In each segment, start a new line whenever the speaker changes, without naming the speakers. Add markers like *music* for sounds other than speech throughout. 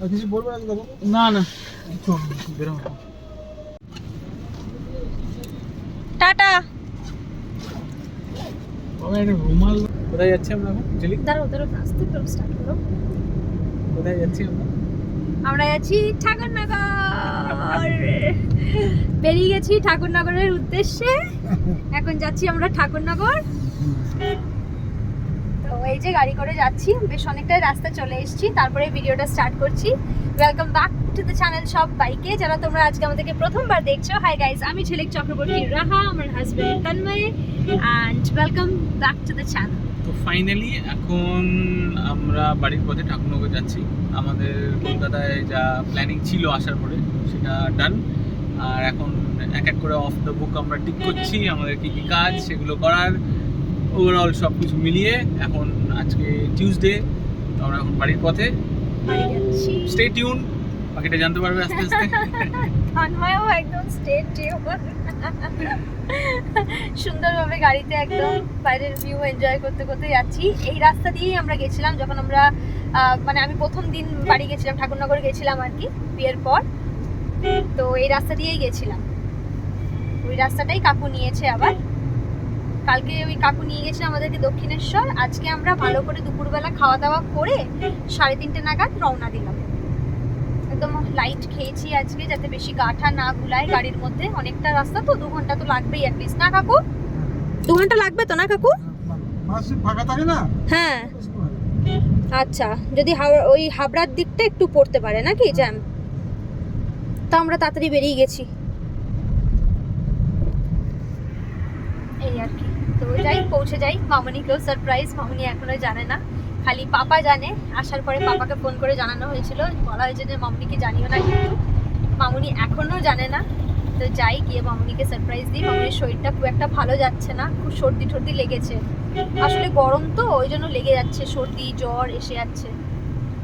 আর কিছু বলব না
না বেরো
টাটা।
বাবা একটা রুমাল কোথায় যাচ্ছি আমরা এখন? জেলি?
দাঁড়াও দাঁড়াও আস্তে করে স্টার্ট করো।
কোথায় যাচ্ছি আমরা?
আমরা যাচ্ছি ঠাকুরনগর। বেরিয়ে গেছি ঠাকুরনগরের উদ্দেশ্যে। এখন যাচ্ছি আমরা ঠাকুরনগর। তো এই যে গাড়ি করে যাচ্ছি বেশ অনেকটাই রাস্তা চলে এসেছি। তারপরে ভিডিওটা স্টার্ট করছি। Welcome back to the channel সব বাইকে যারা তোমরা আজকে আমাদেরকে প্রথমবার দেখছ। হাই গাইস আমি ঝিলিক চক্রবর্তী রাহা আমার husband Tanmoy and welcome back to the channel
তো ফাইনালি এখন আমরা বাড়ির পথে ঠাকুরনগর যাচ্ছি। আমাদের কলকাতায় যা প্ল্যানিং ছিল আসার পরে সেটা ডান আর এখন এক এক করে অফ দ্য বুক আমরা ঠিক করছি আমাদের কি কি কাজ সেগুলো করার। ওভারঅল সব কিছু মিলিয়ে এখন আজকে টিউসডে আমরা এখন বাড়ির পথে। স্টে টিউন বাকিটা জানতে পারবে আস্তে আস্তে।
তন্ময়ও একদম স্টেট সুন্দরভাবে গাড়িতে একদম বাইরের ভিউ এনজয় করতে করতে যাচ্ছি। এই রাস্তা দিয়েই আমরা গেছিলাম যখন আমরা মানে আমি প্রথম দিন বাড়ি গেছিলাম, ঠাকুরনগর গেছিলাম আর কি, বিয়ের পর। তো এই রাস্তা দিয়েই গেছিলাম। ওই রাস্তাটাই কাকু নিয়েছে আবার। কালকে ওই কাকু নিয়ে গেছে আমাদেরকে দক্ষিণেশ্বর। আজকে আমরা ভালো করে দুপুরবেলা খাওয়া দাওয়া করে সাড়ে তিনটে নাগাদ রওনা দিলাম। একদম লাইট খেয়েছি আজকে যাতে বেশি গাঠা না গুলায় গাড়ির মধ্যে। অনেকটা রাস্তা তো দু ঘণ্টা তো লাগবেই অ্যাটলিস্ট না কাকু? দু ঘণ্টা লাগবে তো না কাকু?
ফাঁকা থাকে না?
হ্যাঁ। আচ্ছা যদি হাওড়া- ওই হাবড়ার দিকটা একটু পড়তে পারে নাকি জ্যাম তা আমরা তাড়াতাড়ি বেরিয়ে গেছি। এই আর কি। তো যাই, পৌঁছে যাই। মামনিকেও সারপ্রাইজ মামনি এখনও জানে না। খালি পাপা জানে। আসার পরে পাপাকে ফোন করে জানানো হয়েছিল। বলা হয়েছে যে মামনিকে জানিও না কিন্তু মামনি এখনও জানে না। তো যাই, গিয়ে মামনিকে সারপ্রাইজ দিই। মামনির শরীরটা খুব একটা ভালো যাচ্ছে না। খুব সর্দি টর্দি লেগেছে। আসলে গরম তো, ওই জন্য লেগে যাচ্ছে। সর্দি, জ্বর এসে যাচ্ছে।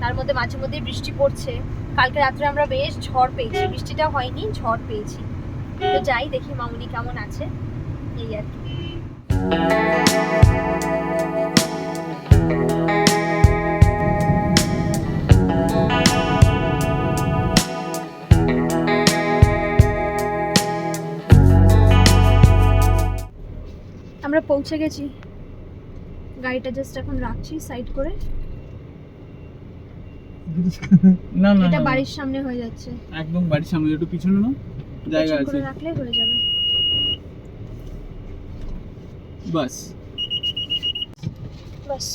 তার মধ্যে মাঝে মধ্যে বৃষ্টি পড়ছে। কালকে রাত্রে আমরা বেশ ঝড় পেয়েছি। বৃষ্টিটা হয়নি, ঝড় পেয়েছি। তো যাই, দেখি মামনি কেমন আছে। এই আর কি। আমরা পৌঁছে গেছি। গাড়িটা জাস্ট এখন রাখছি সাইড করে।
না না
এটা বাড়ির সামনে হয়ে যাচ্ছে।
একদম বাড়ির সামনে একটু পিছনে না জায়গা আছে।
রাখলে হয়ে যাবে।
বাস।
বাস।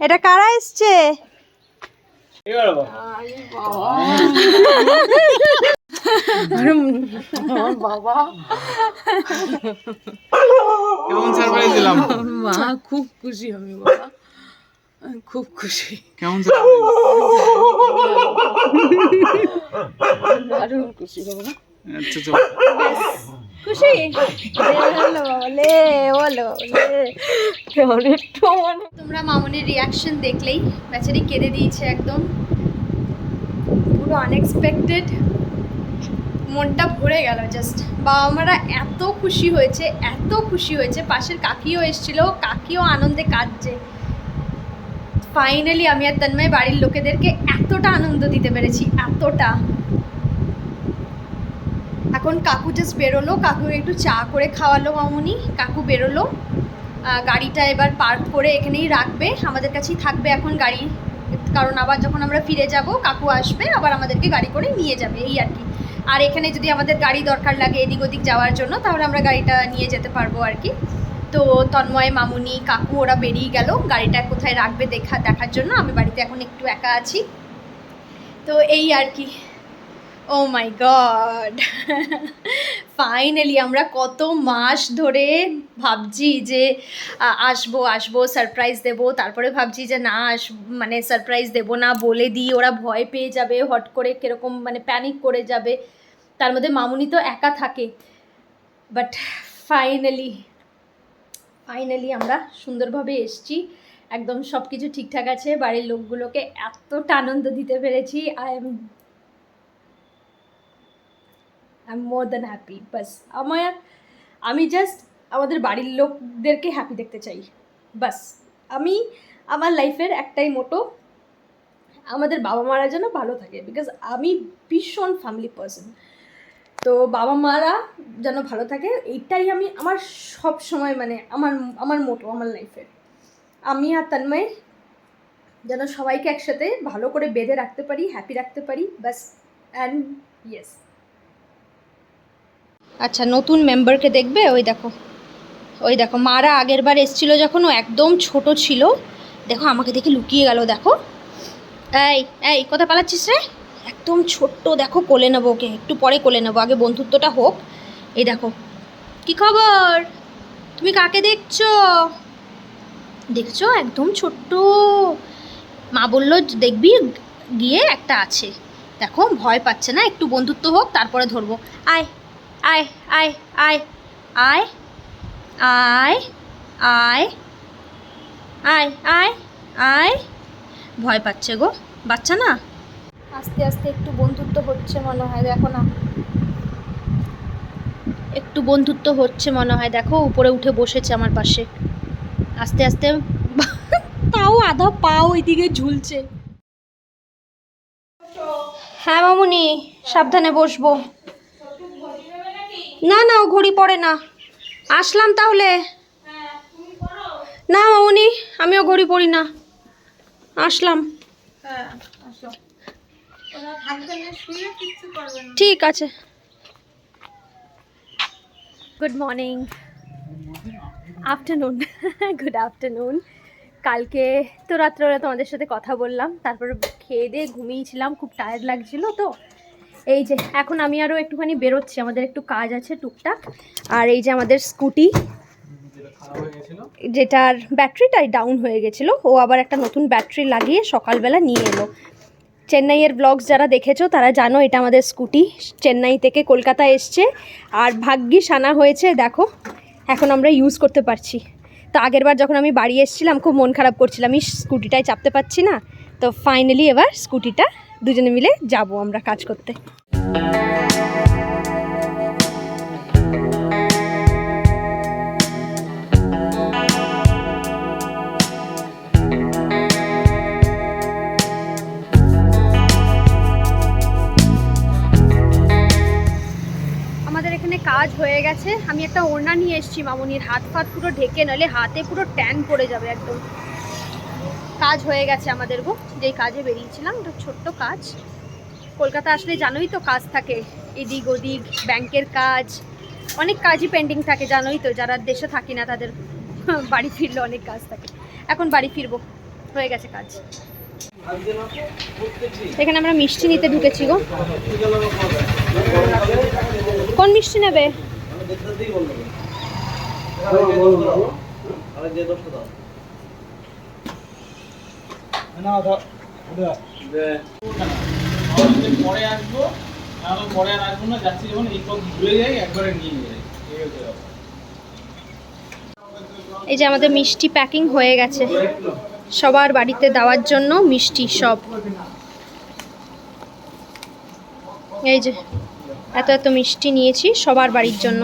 এটা কারা এসছে?
এবার কেমন সারপ্রাইজ দিলাম।
মা খুব খুশি আমি বাবা। খুব খুশি।
কেমন
দারুণ খুশি বাবা। মানে
তোমরা মামনির রিয়াকশন দেখলেই বেচারি কেঁদে দিয়েছে একদম। পুরো আনএক্সপেক্টেড মনটা ভরে গেল জাস্ট বাবা মারা এত খুশি হয়েছে, এত খুশি হয়েছে। পাশের কাকিও এসেছিল, কাকিও আনন্দে কাঁদছে। ফাইনালি আমি আর তন্ময় বাড়ির লোকেদেরকে এতটা আনন্দ দিতে পেরেছি, এতটা। এখন কাকু জাস্ট বেরোলো, কাকু একটু চা করে খাওয়ালো মামুনি, কাকু বেরোলো। গাড়িটা এবার পার্ক করে এখানেই রাখবে, আমাদের কাছেই থাকবে এখন গাড়ি। কারণ আবার যখন আমরা ফিরে যাব, কাকু আসবে, আবার আমাদেরকে গাড়ি করে নিয়ে যাবে, এই আর কি। আর এখানে যদি আমাদের গাড়ি দরকার লাগে এদিক ওদিক যাওয়ার জন্য, তাহলে আমরা গাড়িটা নিয়ে যেতে পারব আর কি। তো তন্ময়, মামুনি, কাকু ওরা বেরিয়ে গেল, গাড়িটা কোথায় রাখবে দেখা দেখার জন্য। আমি বাড়িতে এখন একটু একা আছি। তো এই আর কি। ও মাই গড ফাইনালি আমরা কত মাস ধরে ভাবছি যে আসব আসব সারপ্রাইজ দেবো। তারপরে ভাবছি যে, না, আস মানে সারপ্রাইজ দেবো না, বলে দিই। ওরা ভয় পেয়ে যাবে, হট করে কীরকম মানে প্যানিক করে যাবে। তার মধ্যে মামুনি তো একা থাকে। বাট ফাইনালি ফাইনালি আমরা সুন্দরভাবে এসছি। একদম সব কিছু ঠিকঠাক আছে। বাড়ির লোকগুলোকে এতটা আনন্দ দিতে পেরেছি। I am I am more than happy বাস আমার আমি জাস্ট আমাদের বাড়ির লোকদেরকে হ্যাপি দেখতে চাই। বাস, আমি আমার লাইফের একটাই মোটো আমাদের বাবা মারা যেন ভালো থাকে। বিকজ আমি ভীষণ ফ্যামিলি পার্সন তো বাবা মারা যেন ভালো থাকে, এইটাই আমি আমার সব সময় মানে আমার আমার মোটো আমার লাইফের আমি আর তন্ময় যেন সবাইকে একসাথে ভালো করে বেঁধে রাখতে পারি হ্যাপি রাখতে পারি, বাস অ্যান্ড ইয়েস আচ্ছা নতুন মেম্বারকে দেখবে? ওই দেখো। ওই দেখো, মারা আগের বার এসেছিল যখন ও একদম ছোট ছিল। দেখো, আমাকে দেখে লুকিয়ে গেল, দেখো। এই এই, কোথায় পালাচ্ছিস রে? একদম ছোট্ট, দেখো, কোলে নেব ওকে। একটু পরে কোলে নেব, আগে বন্ধুত্বটা হোক। এই দেখো। কি খবর? তুমি কাকে দেখছ? দেখছ? একদম ছোট্ট। মা বলল, দেখবি, গিয়ে একটা আছে। দেখো, ভয় পাচ্ছে না, একটু বন্ধুত্ব হোক, তারপরে ধরবো। আয়। আয় আয় আয় আয় আয় আয় আয় আয় আয় ভয় পাচ্ছে গো বাচ্চা না? আস্তে আস্তে একটু বন্ধুত্ব হচ্ছে মনে হয় দেখো না। একটু বন্ধুত্ব হচ্ছে মনে হয় দেখো উপরে উঠে বসেছে আমার পাশে। আস্তে আস্তে। তাও আধা পা ওইদিকে ঝুলছে। হ্যাঁ মামুনি সাবধানে বসবো। না না, ও ঘড়ি পড়ে না। আসলাম তাহলে। না মামুনি আমিও ঘড়ি পড়ি না। আসলাম। ঠিক আছে। Good morning afternoon good afternoon কালকে তো রাত্রেবেলা তোমাদের সাথে কথা বললাম, তারপর খেয়ে দিয়ে ঘুমিয়েছিলাম, খুব টায়ার্ড লাগছিল তো। এই যে, এখন আমি আরও একটুখানি বেরোচ্ছি, আমাদের একটু কাজ আছে টুকটাক। আর এই যে আমাদের স্কুটি, যেটার ব্যাটারিটাই ডাউন হয়ে গেছিল, ও আবার একটা নতুন ব্যাটারি লাগিয়ে সকালবেলা নিয়ে এলো। চেন্নাইয়ের ব্লগস যারা দেখেছ, তারা জানো এটা আমাদের স্কুটি। চেন্নাই থেকে কলকাতা এসছে, আর ভাগ্যিস আনা হয়েছে, দেখো, এখন আমরা ইউজ করতে পারছি। তো আগেরবার যখন আমি বাড়ি এসেছিলাম, খুব মন খারাপ করছিলাম আমি স্কুটিটায় চাপতে পারছি না। তো ফাইনালি এবার স্কুটিটা দুজনে মিলে যাব আমরা কাজ করতে। কাজ হয়ে গেছে। আমি একটা ওড়না নিয়ে এসেছি মামুনির। হাত ফাত পুরো ঢেকে নাহলে হাতে পুরো ট্যান পড়ে যাবে একদম। কাজ হয়ে গেছে আমাদের গো। যেই কাজে বেরিয়েছিলাম একটা ছোট্ট কাজ। কলকাতা আসলে জানোই তো কাজ থাকে এদিক ওদিক ব্যাংকের কাজ অনেক কাজই পেন্ডিং থাকে জানোই তো। যারা দেশে থাকি না তাদের *laughs* বাড়ি ফিরলে অনেক কাজ থাকে। এখন বাড়ি ফিরবো হয়ে গেছে কাজ। এখানে আমরা মিষ্টি নিতে ঢুকেছি গো। কোন মিষ্টি নেবে?
না
পরে আসব আমি পরে আর আসব না যাচ্ছি যখন এই পথ ঘুরে যাই একবারে নিয়ে যাই। এই হচ্ছে
এই যে আমাদের মিষ্টি প্যাকিং হয়ে গেছে। সবার বাড়িতে দেওয়ার জন্য মিষ্টি সব। এই যে এত এত মিষ্টি নিয়েছি সবার বাড়ির জন্য।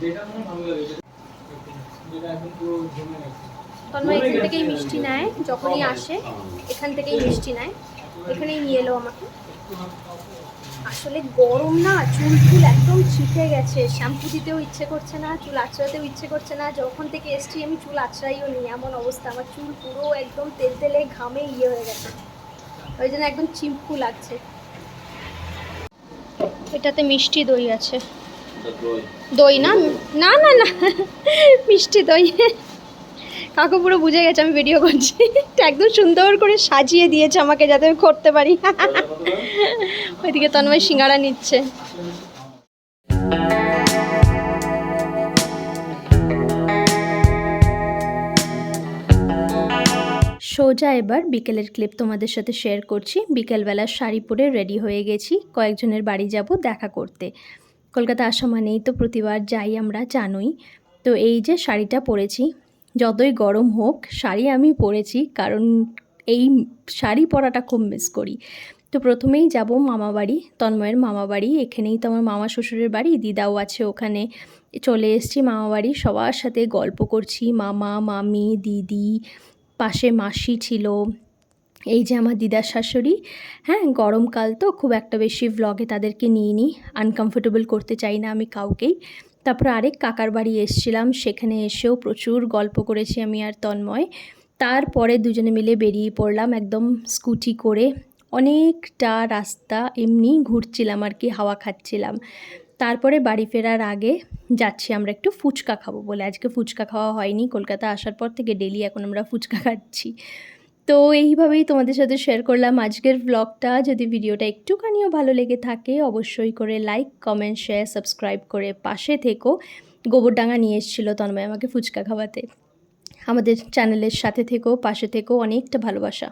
যেটা মনে হয় ভালো লাগে যেটা এখন পুরো জমে গেছে।
তন্ময় এখান থেকেই মিষ্টি নেয় যখনই আসে এখান থেকেই মিষ্টি নেয়। এখানেই নিয়ে এলো আমাকে। আসলে গরম না চুল ফুল একদম ছিটে গেছে। শ্যাম্পু দিতেও ইচ্ছে করছে না চুল আঁচড়াতেও ইচ্ছে করছে না। যখন থেকে এসছি আমি চুল আঁচড়াইও নি এমন অবস্থা। আমার চুল পুরো একদম তেল তেলে ঘামে ইয়ে হয়ে গেছে। ওই জন্য একদম চিম্পু লাগছে। এটাতে মিষ্টি দই আছে। দই না? না না না। মিষ্টি দই। কাকু পুরো বুঝে গেছে, আমি ভিডিও করছি। একদম সুন্দর করে সাজিয়ে দিয়েছে আমাকে যাতে আমি করতে পারি। ওইদিকে তন্ময় সিঙ্গারা নিচ্ছে। সোজা এবার বিকেলের ক্লিপ তোমাদের সাথে শেয়ার করছি। বিকেলবেলা শাড়ি পরে রেডি হয়ে গেছি, কয়েকজনের বাড়ি যাব দেখা করতে। কলকাতা আসা মানেই তো প্রতিবার যাই আমরা, জানোই। তো এই যে শাড়িটা পরেছি যতই গরম হোক, শাড়ি আমি পরেছি কারণ এই শাড়ি পরাটা খুব মিস করি। তো প্রথমেই যাব মামা বাড়ি, তন্ময়ের মামা বাড়ি, এখানেই তো আমার মামা শ্বশুরের বাড়ি, দিদাও আছে ওখানে। চলে এসেছি মামা বাড়ি, সবার সাথে গল্প করছি, মামা, মামি, দিদি, পাশে মাসি ছিল, এই যে আমার দিদার শাশুড়ি। হ্যাঁ গরমকাল তো খুব একটা বেশি ভ্লগে তাদেরকে নিয়ে নিই আনকমফোর্টেবল করতে চাই না আমি কাউকেই। তারপর আরেক কাকার বাড়ি এসছিলাম, সেখানে এসেও প্রচুর গল্প করেছি আমি আর তন্ময়। তারপরে দুজনে মিলে বেরিয়ে পড়লাম একদম স্কুটি করে। অনেকটা রাস্তা এমনি ঘুরছিলাম আর কি, হাওয়া খাচ্ছিলাম। তারপরে বাড়ি ফেরার আগে যাচ্ছি আমরা একটু ফুচকা খাব বলে। আজকে ফুচকা খাওয়া হয়নি, কলকাতা আসার পর থেকে ডেলি এখন আমরা ফুচকা খাচ্ছি। তো এইভাবেই তোমাদের সাথে শেয়ার করলাম আজকের ব্লগটা যদি ভিডিওটা একটুখানিও ভালো লেগে থাকে, অবশ্যই করে লাইক কমেন্ট শেয়ার সাবস্ক্রাইব করে পাশে থেকো। গোবরডাঙ্গা নিয়ে এসেছিল তন্ময় আমাকে ফুচকা খাওয়াতে। আমাদের চ্যানেলের সাথে থেকেও পাশে থেকেও অনেকটা ভালোবাসা।